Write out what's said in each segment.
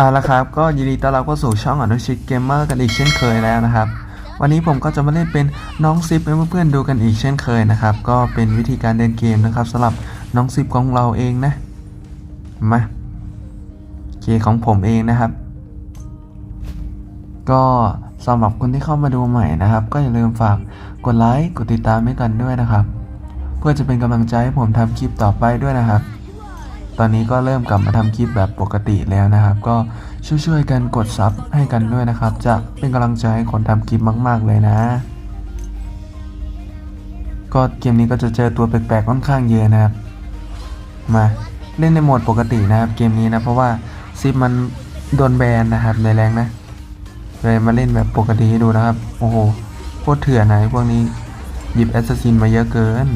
เอาละครับก็ยินดีต้อนรับเข้าสู่ช่องอนุชิตเกมเมอร์กันอีกเช่นเคยแล้วนะครับ วันนี้ผมก็จะมาเล่นเป็นน้องซิปให้เพื่อนๆดูกันอีกเช่นเคยนะครับ ก็เป็นวิธีการเล่นเกมนะครับสำหรับน้องซิปของเราเองนะมาเคของผมเองนะครับ ก็สำหรับคนที่เข้ามาดูใหม่นะครับ ก็อย่าลืมฝากกดไลค์กดติดตามให้กันด้วยนะครับ เพื่อจะเป็นกำลังใจให้ผมทำคลิปต่อไปด้วยนะครับ ตอนนี้ก็เริ่มกลับมาทำคลิปแบบปกติแล้วนะครับ ก็ช่วยๆกันกดซับให้กันด้วยนะครับ จะเป็นกำลังใจให้คนทำคลิปมาก ๆ เลยนะ ก็เกมนี้ก็จะเจอตัวแปลกๆค่อนข้างเยอะนะครับ มาเล่นในโหมดปกตินะครับเกมนี้นะเพราะว่าซิปมันโดนแบนนะครับในแรงนะเลยมาเล่นแบบปกติให้ดูนะครับ โอ้โหโคตรเถื่อนไหนพวกนี้หยิบแอสซัสซินมาเยอะเกิน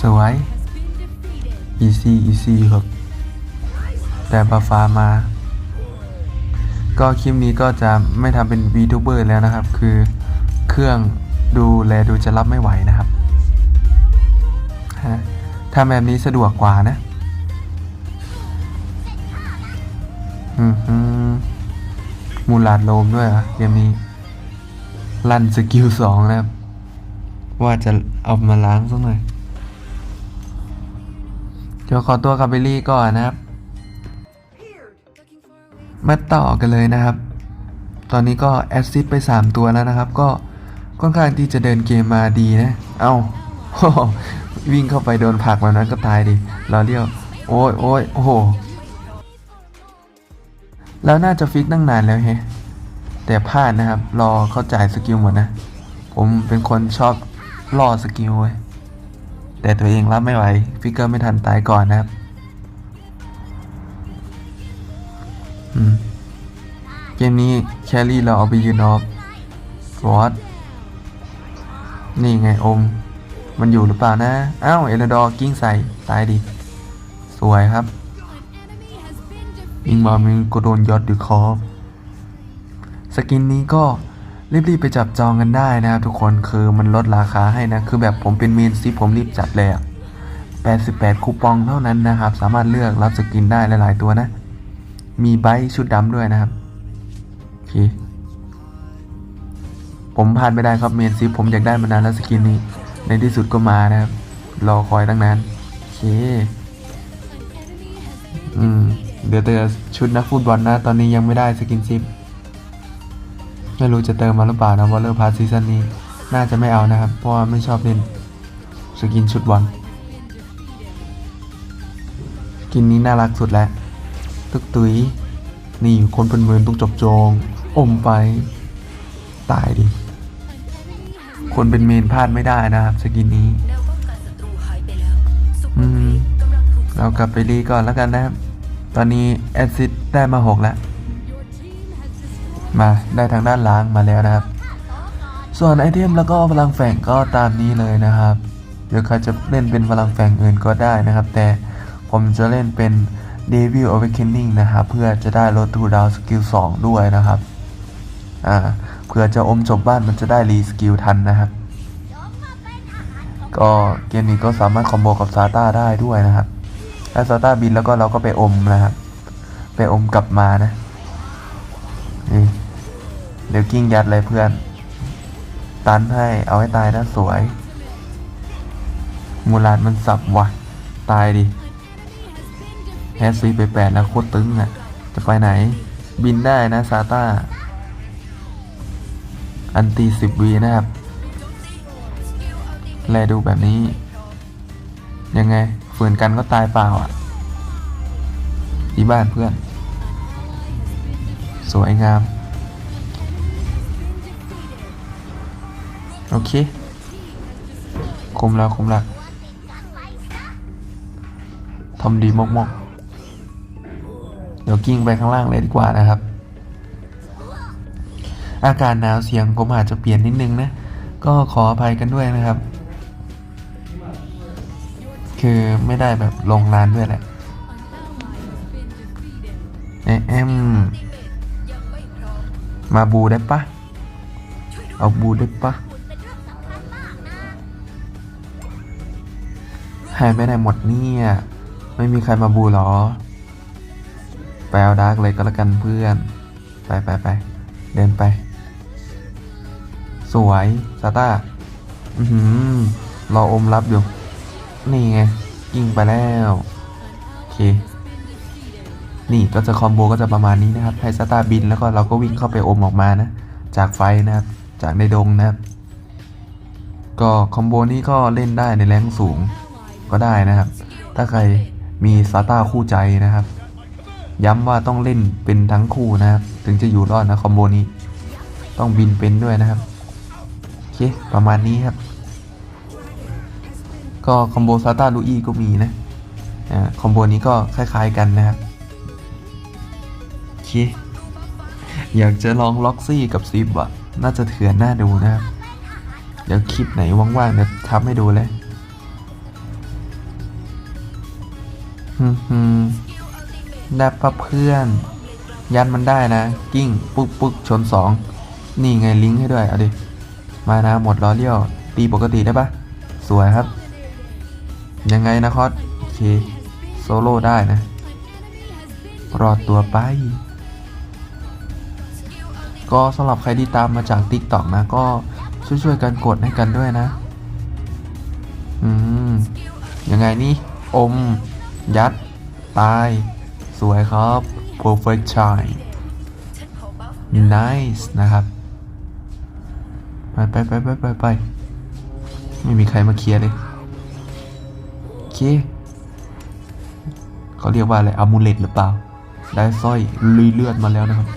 สวย อีซี่อีซี่ครับ แต่บาฟ้ามา ก็คลิปนี้ก็จะไม่ทำเป็นวีทูเบอร์แล้วนะครับ คือเครื่องดูแลดูจะรับไม่ไหวนะครับฮะทำแบบนี้สะดวกกว่านะมูลาดโลมด้วยอะเกมนี้ ลั่นสกิลสองนะครับ ว่าจะเอามาล้างสักหน่อย ดี๋ยวขอตัวกับเบลลี่ก่อนนะครับ มาต่อกันเลยนะครับ ตอนนี้ก็แอสซิดไป 3 ตัวแล้วนะครับ ก็ค่อนข้างที่จะเดินเกมมาดีนะ เอา้าวิ่งเข้าไปโดนผักแบบนั้นก็ตายดิรอเลี้ยว โอ้ยโอ้ยโอ้โห แล้วน่าจะฟิกตั้งนานแล้วเฮแต่พลาดนะครับ รอเข้าจ่ายสกิลหมดนะ ผมเป็นคนชอบรอสกิลเว้ย แต่ตัวเองรับไม่ไหวฟิกเกอร์ไม่ทันตายก่อนนะครับเกมนี้แครี่เราเอาไปยืนออฟวอตนี่ไงอม มันอยู่หรือเปล่านะอ้าวเอลดอร์กิ้งใส่ตายดิ สวยครับยิงมามิงก็โดนยอดดูคอฟสกินนี้ก็ รีบๆไปจับจองกันได้นะครับทุกคนคือมันลดราคาให้นะ คือแบบผมเป็นเมนซิผมรีบจัดเลยอะ88 คูปองเท่านั้นนะครับ สามารถเลือกรับสกินได้หลายๆตัวนะ มีไบค์ชุดดำด้วยนะครับโอเคผมผ่านไม่ได้ครับเมนซิผมอยากได้มานานแล้วสกินนี้ ในที่สุดก็มานะครับ รอคอยตั้งนานโอเคอืมเดี๋ยวเจอชุดนักฟุตบอลนะ ตอนนี้ยังไม่ได้สกินซิป ไม่รู้จะเติมมาหรือเปล่านะวอลเลอร์พาร์ซีซั่นนี้ น่าจะไม่เอานะครับ เพราะว่าไม่ชอบเล่นสกินชุดบอลสกินนี้น่ารักสุดแล้วตึกตุยนี่คนเป็นเมือนต้องจบจองอมไป ตายดิ คนเป็นเมนพลาดไม่ได้นะครับ สกินนี้ อืม เรากลับไปรีก่อนแล้วกันนะครับ ตอนนี้แอดซิดได้มาหกแล้ว มาได้ทางด้านล้างมาแล้วนะครับ ส่วนไอเทมแล้วก็พลังแฝงก็ตามนี้เลยนะครับเดี๋ยวใครจะเล่นเป็นพลังแฝงอื่นก็ได้นะครับ แต่ผมจะเล่นเป็น Devil Awakening นะครับเพื่อจะได้ลดทูดาวสกิล2ด้วยนะครับอ่าเพื่อจะอมจบบ้านมันจะได้รีสกิลทันนะครับ ก็เกมนี้ก็สามารถคอมโบกับซาต้าได้ด้วยนะครับถ้าซาต้าบินแล้วก็เราก็ไปอมนะครับ ไปอมกลับมานะนี่ เดี๋ยวกิ้งยัดเลยเพื่อน ตันให้เอาให้ตายนะสวย มูลาดมันสับว่ะตายดิแฮสซีไปแปดแล้วโคตรตึงอะ จะไปไหน บินได้นะซาต้า อันตีสิบวีนะครับ แลดูแบบนี้ ยังไงฝืนกันก็ตายเปล่าอะที่บ้านเพื่อน สวยงาม โอเคคุมแล้วคุมแล้วทำดีมากๆ เดี๋ยวกิ้งไปข้างล่างเลยดีกว่านะครับ อากาศหนาวเสียงผมอาจจะเปลี่ยนนิดนึงนะ ก็ขออภัยกันด้วยนะครับ คือไม่ได้แบบลงนานด้วยแหละเอะแอมมาบูได้ปะเอาบูได้ปะ หายไปไหนหมดเนี่ย ไม่มีใครมาบูหรอ ไปเอาดาร์กเลยก็แล้วกันเพื่อน ไปไปไป เดินไป สวยซาต้า อือหือ รออมรับอยู่ นี่ไง ยิงไปแล้ว โอเค นี่ก็จะคอมโบก็จะประมาณนี้นะครับ ให้สตาร์บินแล้วก็เราก็วิ่งเข้าไปอมออกมานะ จากไฟนะครับ จากในดงนะครับ ก็คอมโบนี้ก็เล่นได้ในแรงสูง ก็ได้นะครับ ถ้าใครมีซาต้าคู่ใจนะครับ ย้ำว่าต้องเล่นเป็นทั้งคู่นะครับ ถึงจะอยู่รอดนะคอมโบนี้ ต้องบินเป็นด้วยนะครับโอเคประมาณนี้ครับ ก็คอมโบซาต้าลูอี้ก็มีนะอ่าคอมโบนี้ก็คล้ายๆกันนะครับโอเคอยากจะลองล็อกซี่กับซิบอะน่าจะเถื่อนน่าดูนะครับ เดี๋ยวคลิปไหนว่างๆเดี๋ยวทำให้ดูเลย ฮึได้ปะเพื่อน ยันมันได้นะ กิ้งปึ๊กปึ๊กชนสอง นี่ไงลิงก์ให้ด้วย เอาดิ มานะหมดล้อเลี้ยว ตีปกติได้ปะสวยครับ ยังไงนะคอสโอเค โซโล่ได้นะ รอดตัวไป ก็สำหรับใครที่ตามมาจาก t ิ k t o k นะ ก็ช่วยๆกันกดให้กันด้วยนะ อืม ยังไงนี่ อม ยัด ตาย สวยครับ perfect shine nice นะครับ ไปไปไปไปไปไปไม่มีใครมาเคลียร์เลยโอเคเขาเรียกว่าอะไรอามูเลตหรือเปล่า ได้สร้อยลุยเลือดมาแล้วนะครับ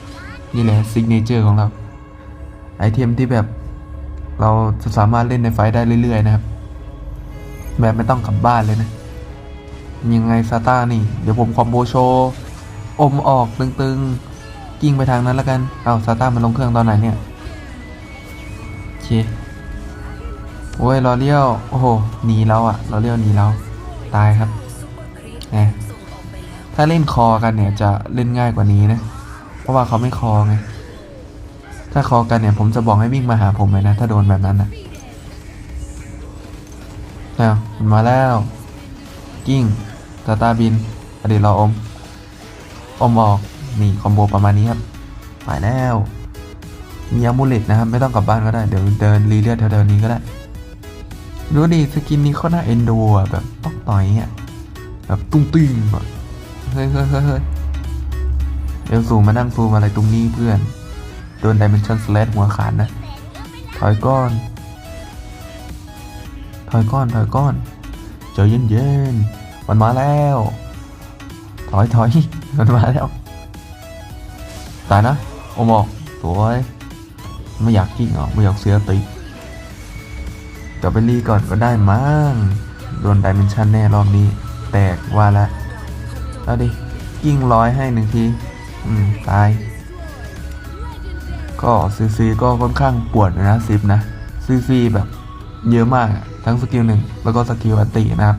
นี่แหละซิกเนเจอร์ของเรา ไอเทมที่แบบเราจะสามารถเล่นในไฟได้เรื่อยๆนะครับ แบบไม่ต้องกลับบ้านเลยนะ ยังไงซาต้านี่ เดี๋ยวผมคอมโบโชว์อมออกตึงๆ กิ้งไปทางนั้นแล้วกัน เอาซาต้ามันลงเครื่องตอนไหนเนี่ยเคโอ้ยรอเลี้ยว โอ้โห หนีเราอะรอเลี้ยวหนีเรา ตายครับแหมถ้าเล่นคอกันเนี่ยจะเล่นง่ายกว่านี้นะ เพราะว่าเขาไม่คอไง ถ้าคอกันเนี่ยผมจะบอกให้วิ่งมาหาผมเลยนะ ถ้าโดนแบบนั้นนะแล้วมันมาแล้ว กิ้ง ตาตาบินอดีตเราอม อมออก นี่คอมโบประมาณนี้ครับไปแล้ว มีอามูเลตนะครับ ไม่ต้องกลับบ้านก็ได้ เดี๋ยวเดินรีเลือดแถวๆนี้ก็ได้ ดูดิสกินนี้เขาหน่าเอ็นดูอะแบบตองต่อยอะแบบตุ้งติ้งอะเฮ้ยเฮ้ยเฮ้ยเฮ้ยเอลสูมานั่งซูมอะไรตรงนี้เพื่อน โดนดิเมนชันสแลหัวขาดนะ ถอยก้อน ถอยก้อน ถอยก้อนเจอเย็นเย็นๆ มันมาแล้ว ถอยถอยมันมาแล้ว ตายนะ โอมอกสวย ไม่อยากกิ้งหรอไม่อยากเสียติกลับไปรีก่อนก็ได้มั้งโดนดิเมนชันแน่รอบนี้ แตกว่าละเอาดิกิ้งร้อยให้หนึ่งที อืม ตาย ก็ซีซีก็ค่อนข้างปวดนะซิปนะซีซีแบบเยอะมากอะทั้งสกิลหนึ่งแล้วก็สกิลอันตินะครับ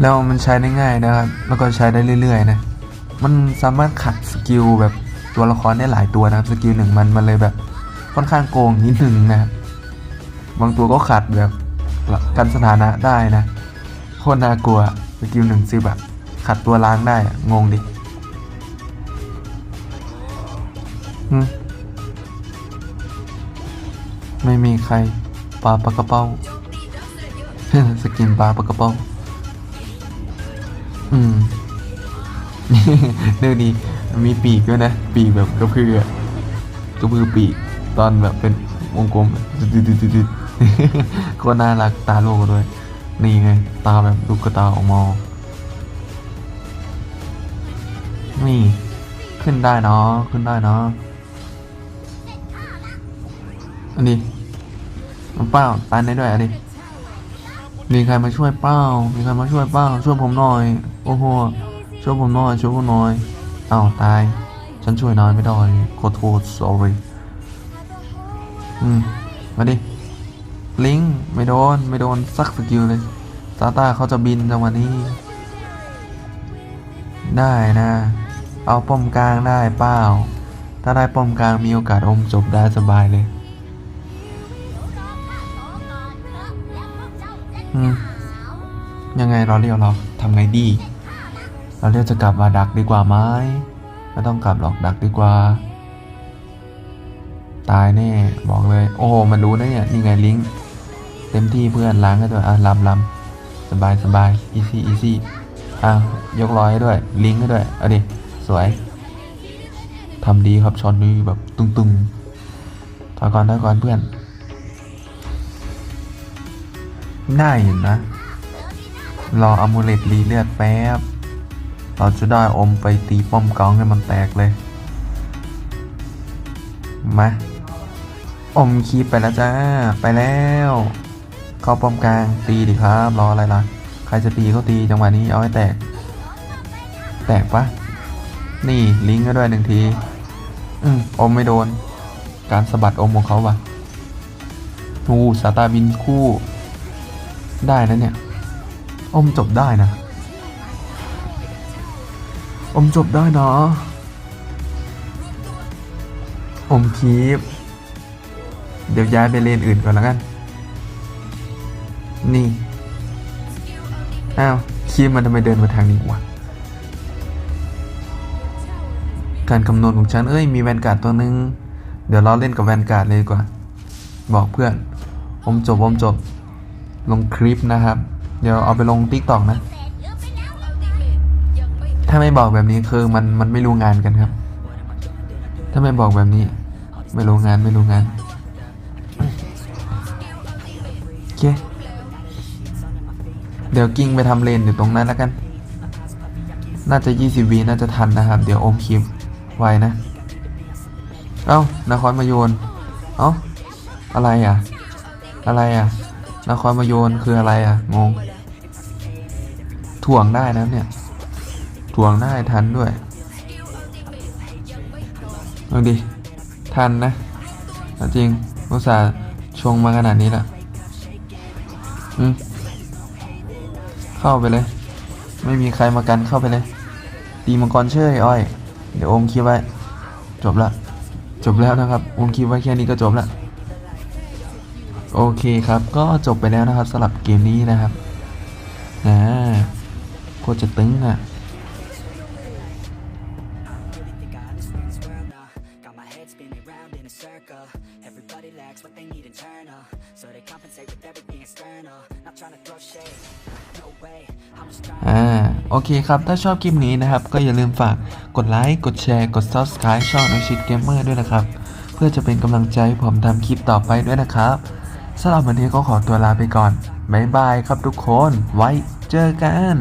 แล้วมันใช้ได้ง่ายนะครับ แล้วก็ใช้ได้เรื่อยๆนะ มันสามารถขัดสกิลแบบตัวละครได้หลายตัวนะครับ สกิลหนึ่งมันมันเลยแบบค่อนข้างโกงนิดหนึ่งนะครับ บางตัวก็ขัดแบบกันสถานะได้นะโคตรน่ากลัวสกิลหนึ่งซิแบบขัดตัวล้างได้อะงงดิไม่มีใครปลาปลากระเป้า สกินปลาปลากระเป้า อืมเดี๋ยวดี มีปีกด้วยนะ ปีกแบบกระพืออะกระพือปีกตอนแบบเป็นวงกลมดุดๆๆๆก็น่ารักตาโลกด้วย นี่ไง ตาแบบลูกกระตาออกมานี่ ขึ้นได้เนาะขึ้นได้เนาะอันนี้มันเป้าตายได้ด้วยอันนี้ มีใครมาช่วยเป้า มีใครมาช่วยเป้า ช่วยผมหน่อย โอ้โห ช่วยผมหน่อย ช่วยผมหน่อย อ้าวตาย ฉันช่วยน้อยไม่ได้ขอโทษ sorry อืม มาดิ ลิง ไม่โดน ไม่โดนสักสกิลเลย ซาต้าเขาจะบินจังหวะนี้ ได้นะ เอาป้อมกลางได้เปล่าถ้าได้ป้อมกลางมีโอกาสอมจบได้สบายเลย อืม ยังไงเราเรียวเราทำไงดี เราเรียกจะกลับมาดักดีกว่าไหมไม่ต้องกลับหรอกดักดีกว่า ตายแน่บอกเลย โอ้โหมันรู้นะเนี่ยนี่ไงลิงก์เต็มที่เพื่อนล้างให้ด้วยอะลำลำสบายสบายอีซี่อีซี่อะยกร้อยให้ด้วย ลิงก์ให้ด้วยเอาดิสวยทำดีครับช็อตนี้แบบตึงๆถอยก่อนถอยก่อนเพื่อน ได้อยู่นะ รออมูเลตรีเลือดแป๊บ เราจะได้อมไปตีป้อมกองให้มันแตกเลย มา อมคีบไปแล้วจ้า ไปแล้ว เข้าป้อมกลางตีดิครับ รออะไรล่ะ ใครจะตีก็ตีจังหวะนี้เอาให้แตก แตกปะนี่ลิงก์ก็ด้วยหนึ่งที อืมอมไม่โดน การสะบัดอมของเขาวะอูสาตาบินคู่ ได้นะเนี่ย อมจบได้นะ อมจบได้นะอมคีปเดี๋ยวย้ายไปเลนอื่นก่อนแล้วกัน นี่ อ้าว คีปมันทำไมเดินมาทางนี้วะ การคำนวณของฉัน เอ้ย มีแวนการ์ดตัวนึง เดี๋ยวเราเล่นกับแวนการ์ดเลยดีกว่า บอกเพื่อน อมจบ อมจบ ลงคลิปนะครับ เดี๋ยวเอาไปลงติ๊กต็อกนะ ถ้าไม่บอกแบบนี้คือมันมันไม่รู้งานกันครับ ถ้าไม่บอกแบบนี้ ไม่รู้งานไม่รู้งานโอเคเดี๋ยวกิ้งไปทำเลนอยู่ตรงนั้นแล้วกัน น่าจะ 20วีน่าจะทันนะครับ เดี๋ยวอมคลิปไว้นะ เอ้านครมาโยน เอ้า อะไรอะ อะไรอะ นครมาโยนคืออะไรอะ งง ถ่วงได้นะเนี่ย ถ่วงได้ทันด้วยเอาดิ ทันนะจริงอุตส่าห์ชงมาขนาดนี้ละอืมเข้าไปเลย ไม่มีใครมากันเข้าไปเลย ตีมังกรเชยอ้อย เดี๋ยวโอมคิดไว้ จบละ จบแล้วนะครับโอมคิดไว้แค่นี้ก็จบละ โอเคครับก็จบไปแล้วนะครับสลับเกมนี้นะครับนะโคตจะตึงอะอ่าโอเคครับ ถ้าชอบคลิปนี้นะครับ ก็อย่าลืมฝากกดไลค์ กดแชร์ กด Subscribe ช่องนชิดเกมเมอร์ด้วยนะครับ เพื่อจะเป็นกำลังใจผมทำคลิปต่อไปด้วยนะครับ สำหรับวันนี้ก็ขอตัวลาไปก่อน บ๊ายบายครับทุกคน ไว้เจอกัน